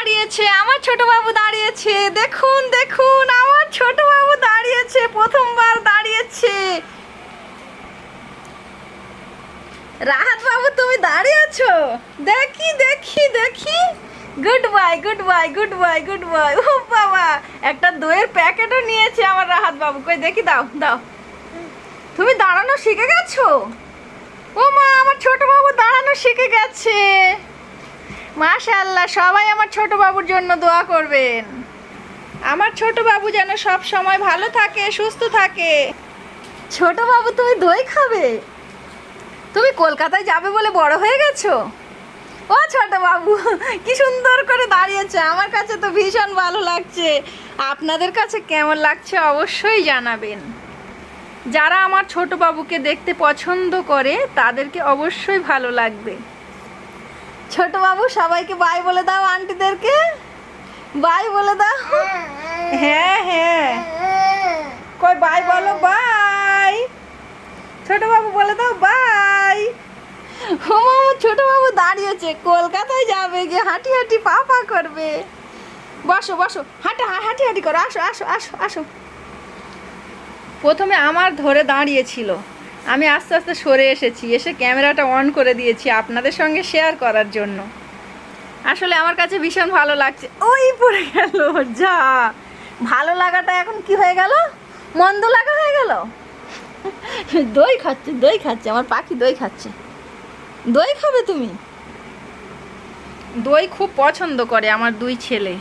দাঁড়িয়েছে, আমার ছোট বাবু দাঁড়িয়েছে। দেখুন দেখুন, আমার ছোট বাবু দাঁড়িয়েছে, প্রথমবার দাঁড়িয়েছে। রাহাত বাবু, তুমি দাঁড়িয়েছো? দেখি দেখি দেখি। Good bye good bye good bye good bye ও বাবা, একটা দইয়ের প্যাকেটও নিয়েছে আমার রাহাত বাবু। কই, দেখি দাও দাও। তুমি দাঁড়ানো শিখে গেছো? ও মা, আমার ছোট বাবু দাঁড়ানো শিখে গেছে। মাশাআল্লাহ, সবাই আমার ছোট বাবুর জন্য দোয়া করবেন। আমার ছোট বাবু যেন সব সময় ভালো থাকে, সুস্থ থাকে। ছোট বাবু, তুমি দই খাবে? তুমি কলকাতায় যাবে বলে বড় হয়ে গেছো? ও ছোট বাবু, কি সুন্দর করে দাঁড়িয়েছে। আমার কাছে তো ভীষণ ভালো লাগছে। আপনাদের কাছে কেমন লাগছে অবশ্যই জানাবেন। যারা আমার ছোট বাবুকে দেখতে পছন্দ করে, তাদেরকে অবশ্যই ভালো লাগবে। ছোট বাবু, সবাইকে বাই বলে দাও আন্টিদেরকে। বাই বলে দাও। হ্যাঁ হ্যাঁ। কই বাই বলো বাই ছোট বাবু বলে দাও বাই ও মামা, ছোট বাবু দাঁড়িয়েছে, কলকাতায় যাবে গিয়ে হাঁটি হাঁটি পা পা করবে। বসো বসো, হাঁটা হাঁটি হাঁটি করো, আসো আসো আসো আসো। প্রথমে আমার ধরে দাঁড়িয়েছিল। আমি আস্তে আস্তে সরে এসেছি, এসে ক্যামেরাটা অন করে দিয়েছি আপনাদের সঙ্গে শেয়ার করার জন্য। আসলে আমার কাছে ভীষণ ভালো লাগছে। ওই পড়ে গেল, যা। ভালো লাগাটা এখন কি হয়ে গেল? মন্দ লাগা হয়ে গেল? দই খাচ্ছে দই খাচ্ছে, আমার পাখি দই খাচ্ছে। দই খাবে তুমি? দই খুব পছন্দ করে আমার দুই ছেলে।